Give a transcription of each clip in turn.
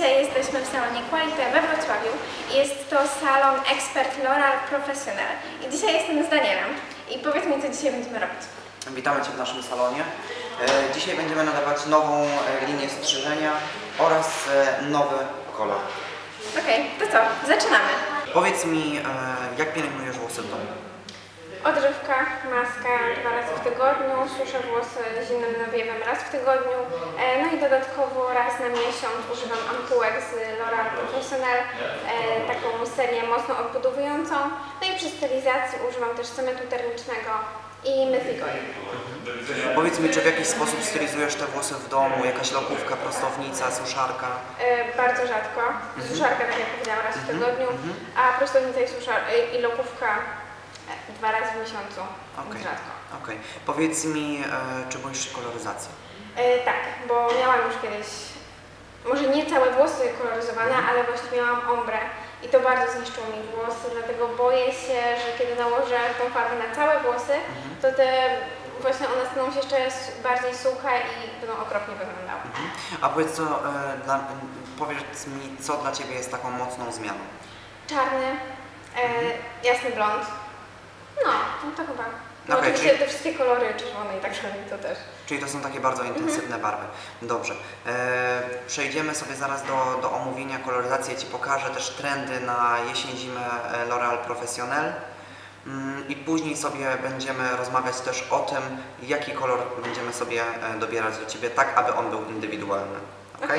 Dzisiaj jesteśmy w salonie Quality we Wrocławiu. Jest to salon Expert L'Oreal Professional. I dzisiaj jestem z Danielem. I powiedz mi, co dzisiaj będziemy robić. Witamy Cię w naszym salonie. E, Dzisiaj będziemy nadawać nową e, linię strzyżenia oraz e, nowy kolor. Okej, to co? Zaczynamy. Powiedz mi, e, jak pielęgnujesz włosy w domu? Odżywka, maska dwa razy w tygodniu, suszę włosy zimnym nawiewem raz w tygodniu, e, no i dodatkowo raz na miesiąc używam ampułek z L'Oreal Professional, e, taką serię mocno odbudowującą, no i przy stylizacji używam też cementu termicznego i Mythic Oil. Powiedz mi, czy w jakiś sposób stylizujesz te włosy w domu? Jakaś lokówka, prostownica, suszarka? E, bardzo rzadko, suszarka tak jak powiedziałam raz w tygodniu, a prostownica i, suszar- i lokówka dwa razy w miesiącu, Okej. rzadko. Okej. Powiedz mi, e, czy boisz się koloryzacji? E, tak, bo miałam już kiedyś, może nie całe włosy koloryzowane, ale właśnie miałam ombre i to bardzo zniszczyło mi włosy, dlatego boję się, że kiedy nałożę tą farbę na całe włosy, to te właśnie one staną się jeszcze s- bardziej suche i będą okropnie wyglądały. Mhm. A powiedz, co, e, dla, powiedz mi, co dla Ciebie jest taką mocną zmianą? Czarny, e, jasny blond, no, no to chyba. No Okej, oczywiście czyli- te wszystkie kolory czerwone i tak dalej, to też. Czyli to są takie bardzo intensywne barwy. Dobrze. E, przejdziemy sobie zaraz do, do omówienia koloryzacji. Ja Ci pokażę też trendy na jesień-zimę e, L'Oreal Professionnel. Mm, I później sobie będziemy rozmawiać też o tym, jaki kolor będziemy sobie e, dobierać do Ciebie, tak aby on był indywidualny. Ok?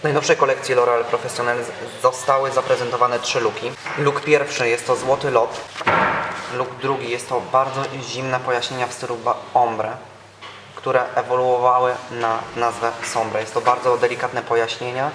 W najnowszej kolekcji L'Oreal Professionnel zostały zaprezentowane trzy looki. Look pierwszy jest to złoty lot. Look drugi jest to bardzo zimne pojaśnienia w stylu ombre które ewoluowały na nazwę Sombre. Jest to bardzo delikatne pojaśnienia,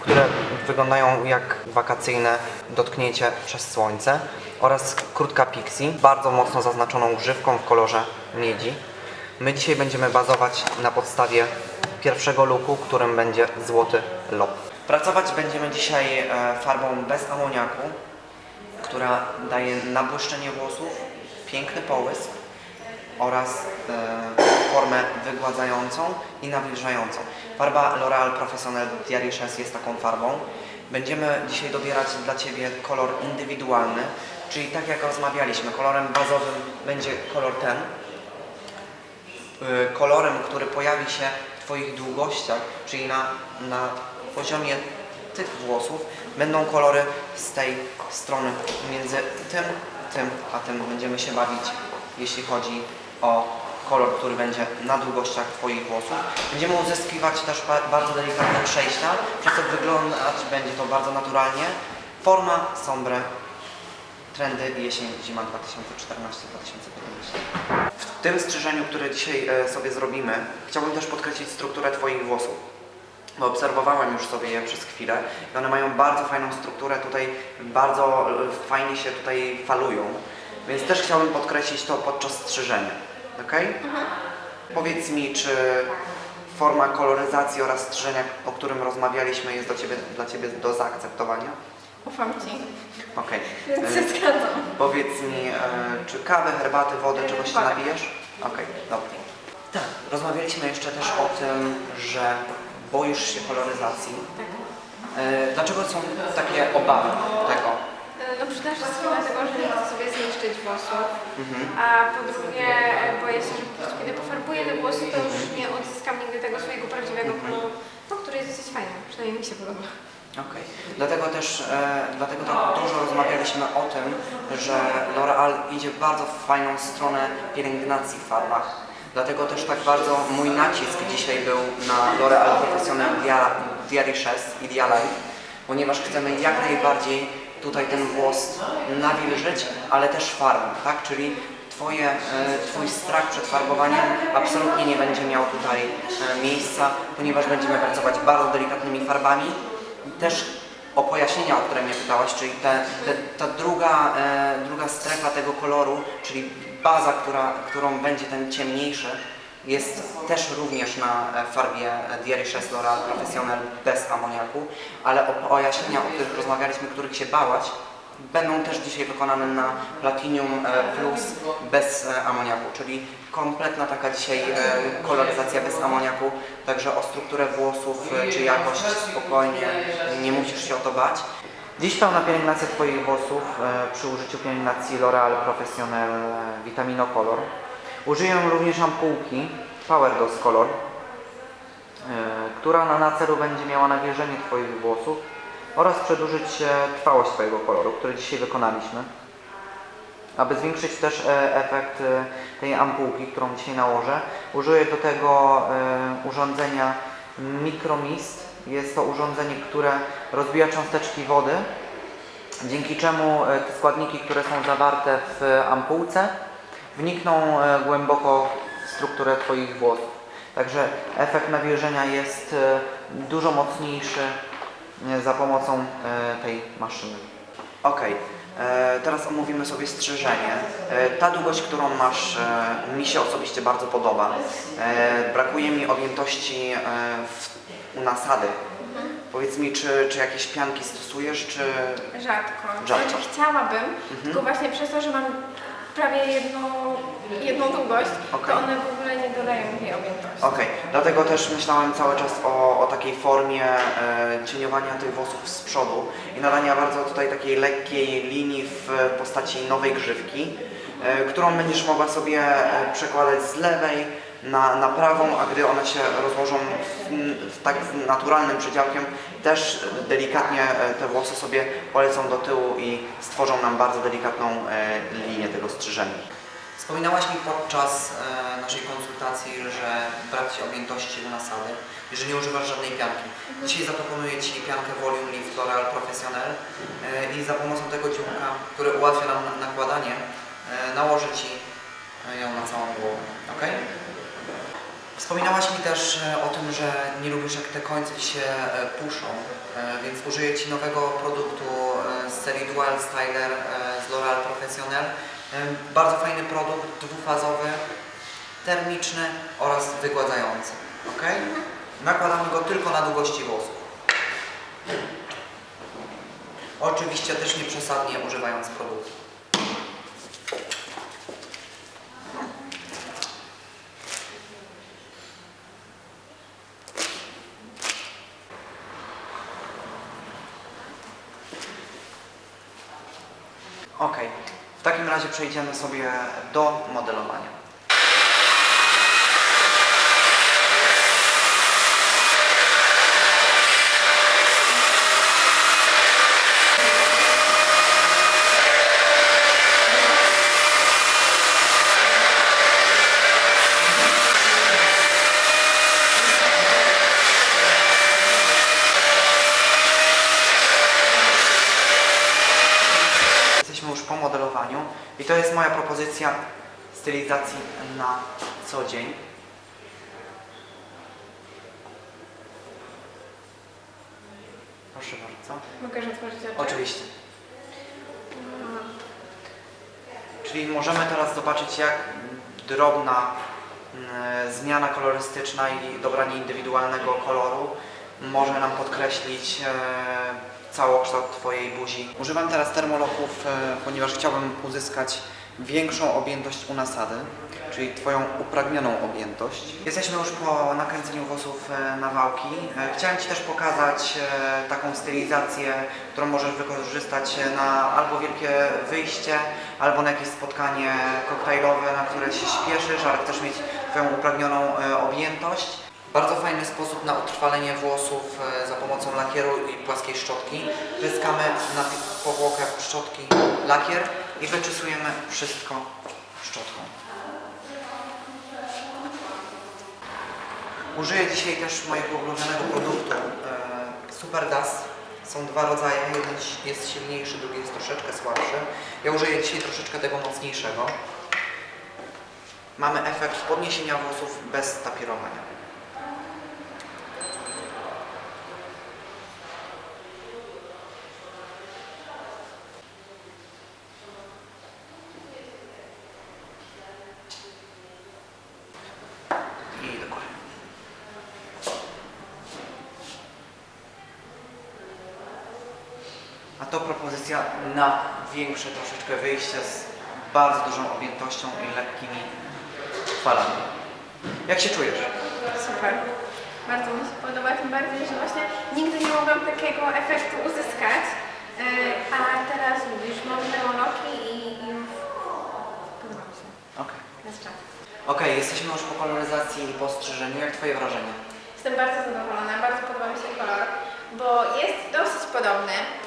które wyglądają jak wakacyjne dotknięcie przez słońce oraz krótka pixie, bardzo mocno zaznaczoną grzywką w kolorze miedzi. My dzisiaj będziemy bazować na podstawie pierwszego looku, którym będzie złoty lot. Pracować będziemy dzisiaj e, farbą bez amoniaku, która daje nabłyszczenie włosów, piękny połysk, oraz e, formę wygładzającą i nawilżającą. Farba L'Oreal Professionnel Diary 6 jest taką farbą. Będziemy dzisiaj dobierać dla Ciebie kolor indywidualny, czyli tak jak rozmawialiśmy, kolorem bazowym będzie kolor ten. Y, Kolorem, który pojawi się w Twoich długościach, czyli na, na poziomie tych włosów, będą kolory z tej strony. Między tym, tym, a tym będziemy się bawić, jeśli chodzi o kolor, który będzie na długościach Twoich włosów. Będziemy uzyskiwać też ba- bardzo delikatne przejścia, przez co wyglądać będzie to bardzo naturalnie. Forma, sombre, trendy jesień, zima 2014-2015. W tym strzyżeniu, które dzisiaj e, sobie zrobimy, chciałbym też podkreślić strukturę Twoich włosów. Bo obserwowałem już sobie je przez chwilę i one mają bardzo fajną strukturę, tutaj bardzo e, fajnie się tutaj falują. Więc też chciałbym podkreślić to podczas strzyżenia. Ok? Powiedz mi, czy forma koloryzacji oraz strzyżenia, o którym rozmawialiśmy, jest do ciebie, dla Ciebie do zaakceptowania? Ufam Ci, Okej. więc E, się zgadzam. Powiedz mi, e, czy kawę, herbaty, wodę, czegoś się Wodę. napijesz? Okej, dobrze. Tak, rozmawialiśmy jeszcze też o tym, że boisz się koloryzacji. E, dlaczego są takie obawy tego? E, No przede wszystkim dlatego, że nie chcę sobie zniszczyć włosów, Mhm. a po drugie e, boję się, że po prostu kiedy pofarbuję te włosy, to już nie odzyskam nigdy tego swojego prawdziwego koloru, no, który jest dosyć fajny, przynajmniej mi się podoba. Okej. Dlatego też e, dlatego tak dużo rozmawialiśmy o tym, że L'Oreal idzie bardzo w fajną stronę pielęgnacji w farbach. Dlatego też tak bardzo mój nacisk dzisiaj był na L'Oreal Professionnel Dia- Diary 6 Idealite, ponieważ chcemy jak najbardziej tutaj ten włos nawilżyć, ale też farbą, tak? Czyli Twoje, e, Twój strach przed farbowaniem absolutnie nie będzie miał tutaj e, miejsca, ponieważ będziemy pracować bardzo delikatnymi farbami. Też o pojaśnienia, o które mnie pytałaś, czyli te, te, ta druga, e, druga strefa tego koloru, czyli baza, która, którą będzie ten ciemniejszy, jest też również na e, farbie Diary 6 L'Oreal Professionnel bez amoniaku, ale pojaśnienia, o których rozmawialiśmy, których się bałaś, będą też dzisiaj wykonane na Platinum e, Plus bez e, amoniaku, czyli kompletna taka dzisiaj e, koloryzacja bez amoniaku, także o strukturę włosów e, czy jakość spokojnie, nie musisz się o to bać. Dziś pełna pielęgnacja Twoich włosów e, przy użyciu pielęgnacji L'Oreal Professional Vitamino Color. Użyję również ampułki Power Dose Color, e, która na, na celu będzie miała nawilżenie Twoich włosów oraz przedłużyć e, trwałość Twojego koloru, który dzisiaj wykonaliśmy. Aby zwiększyć też efekt tej ampułki, którą dzisiaj nałożę, użyję do tego urządzenia Micromist. Jest to urządzenie, które rozbija cząsteczki wody, dzięki czemu e, te składniki, które są zawarte w ampułce, wnikną e, głęboko w strukturę Twoich włosów. Także efekt nawilżenia jest e, dużo mocniejszy za pomocą tej maszyny. Ok, teraz omówimy sobie strzyżenie. Ta długość, którą masz, mi się osobiście bardzo podoba. Brakuje mi objętości w, u nasady. Powiedz mi, czy, czy jakieś pianki stosujesz, czy... Rzadko. Rzadko. Znaczy chciałabym, tylko właśnie przez to, że mam prawie jedną, jedną długość, Okej. to one w ogóle nie dodają tej objętości. Okej, dlatego też myślałem cały czas o, o takiej formie e, cieniowania tych włosów z przodu i nadania bardzo tutaj takiej lekkiej linii w postaci nowej grzywki, e, którą będziesz mogła sobie e, przekładać z lewej na, na prawą, a gdy one się rozłożą w, w tak naturalnym przedziałkiem, też delikatnie e, te włosy sobie polecą do tyłu i stworzą nam bardzo delikatną e, linię tego strzyżenia. Wspominałaś mi podczas e, naszej konsultacji, że brak Ci objętości do nasady i że nie używasz żadnej pianki. Dzisiaj zaproponuję Ci piankę Volume Lift L'Oreal Professional e, i za pomocą tego dzióbka, który ułatwia nam na- nakładanie, e, nałożę Ci e, ją na całą głowę. ok? Wspominałaś mi też e, o tym, że nie lubisz jak te końce się e, puszą, e, więc użyję Ci nowego produktu z serii Dual Styler z L'Oreal Professional. E, Bardzo fajny produkt, dwufazowy, termiczny oraz wygładzający. ok? Nakładamy go tylko na długości włosów. Oczywiście też nie przesadnie używając produktu. Ok, w takim razie przejdziemy sobie do modelowania. Jesteśmy już po modelowaniu i to jest moja propozycja stylizacji na co dzień. Proszę bardzo. Mogę otworzyć oczy? Oczywiście. Czyli możemy teraz zobaczyć, jak drobna mm, zmiana kolorystyczna i dobranie indywidualnego koloru może nam podkreślić e, całokształt Twojej buzi. Używam teraz termoloków, e, ponieważ chciałbym uzyskać większą objętość u nasady, czyli Twoją upragnioną objętość. Jesteśmy już po nakręceniu włosów e, na wałki. E, Chciałem Ci też pokazać e, taką stylizację, którą możesz wykorzystać na albo wielkie wyjście, albo na jakieś spotkanie koktajlowe, na które się śpieszysz, ale chcesz mieć Twoją upragnioną objętość. Bardzo fajny sposób na utrwalenie włosów za pomocą lakieru i płaskiej szczotki. Pryskamy na powłokę szczotki lakier i wyczesujemy wszystko szczotką. Użyję dzisiaj też mojego ulubionego produktu e, Super Das. Są dwa rodzaje, jeden jest silniejszy, drugi jest troszeczkę słabszy. Ja użyję dzisiaj troszeczkę tego mocniejszego. Mamy efekt podniesienia włosów bez tapirowania. I do góry. A to propozycja na większe troszeczkę wyjście z bardzo dużą objętością i lekkimi falami. Jak się czujesz? Super. Bardzo mi się podoba, tym bardziej, że właśnie nigdy nie mogłam takiego efektu uzyskać. Yy, a teraz już mam neonoki i i już podoba mi się. Okej. Jest czas. Okej, jesteśmy już po koloryzacji i postrzyżeniu. Jak Twoje wrażenie? Jestem bardzo zadowolona, bardzo podoba mi się kolor, bo jest dosyć podobny, e,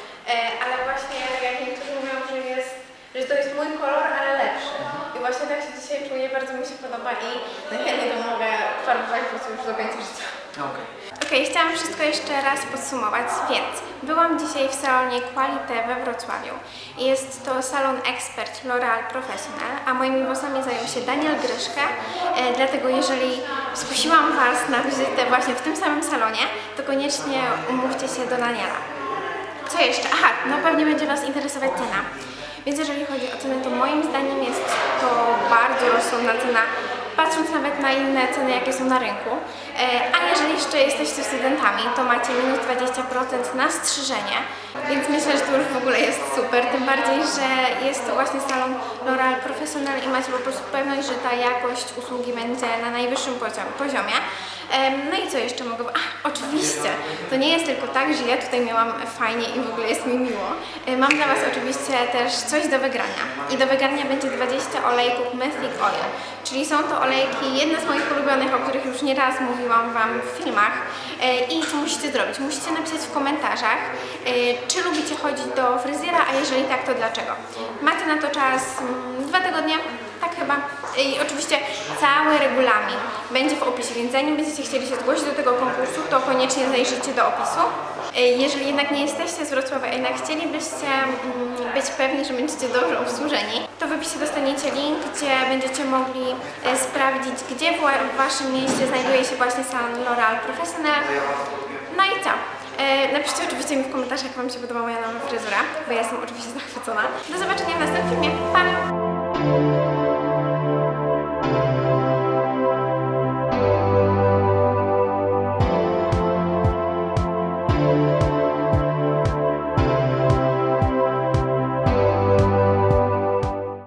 ale właśnie jak niektórzy mówią, że jest, że to jest mój kolor, ale lepszy. I właśnie tak się dzisiaj czuję, bardzo mi się podoba i najchętniej to mogę farbować po prostu już do końca życia. Okej. Okej, chciałam wszystko jeszcze raz podsumować, więc byłam dzisiaj w salonie Qualité we Wrocławiu. Jest to salon ekspert L'Oreal Professional, a moimi włosami zajął się Daniel Gryszka, e, dlatego jeżeli skusiłam Was na wizytę właśnie w tym samym salonie, to koniecznie umówcie się do Daniela. Co jeszcze? Aha, no pewnie będzie Was interesować cena. Więc jeżeli chodzi o cenę, to moim zdaniem jest to bardzo rozsądna cena, patrząc nawet na inne ceny, jakie są na rynku. E, A jeżeli jeszcze jesteście studentami, to macie minus 20% na strzyżenie, więc myślę, że to już w ogóle jest super, tym bardziej, że jest to właśnie salon L'Oreal Professional i macie po prostu pewność, że ta jakość usługi będzie na najwyższym poziom- poziomie. Em, No i co jeszcze mogę... A, oczywiście, to nie jest tylko tak, że ja tutaj miałam fajnie i w ogóle jest mi miło. E, Mam dla Was oczywiście też coś do wygrania. I do wygrania będzie 20 olejków Mythic Oil, czyli są to olejki, jedne z moich ulubionych, o których już nieraz mówiłam Wam w filmach. E, I co musicie zrobić? Musicie napisać w komentarzach, e, czy lubicie chodzić do fryzjera, a jeżeli tak, to dlaczego. Macie na to czas mm, dwa tygodnie, tak chyba. I oczywiście cały regulamin będzie w opisie, więc zanim będziecie chcieli się zgłosić do tego konkursu, to koniecznie zajrzyjcie do opisu. Jeżeli jednak nie jesteście z Wrocławia, a jednak chcielibyście mm, być pewni, że będziecie dobrze obsłużeni, to w opisie dostaniecie link, gdzie będziecie mogli e, sprawdzić, gdzie w wa- w Waszym mieście znajduje się właśnie salon L'Oreal Professional. No i co? E, napiszcie oczywiście mi w komentarzach, jak Wam się podobała moja nowa fryzura, bo ja jestem oczywiście zachwycona. Do zobaczenia w następnym filmie.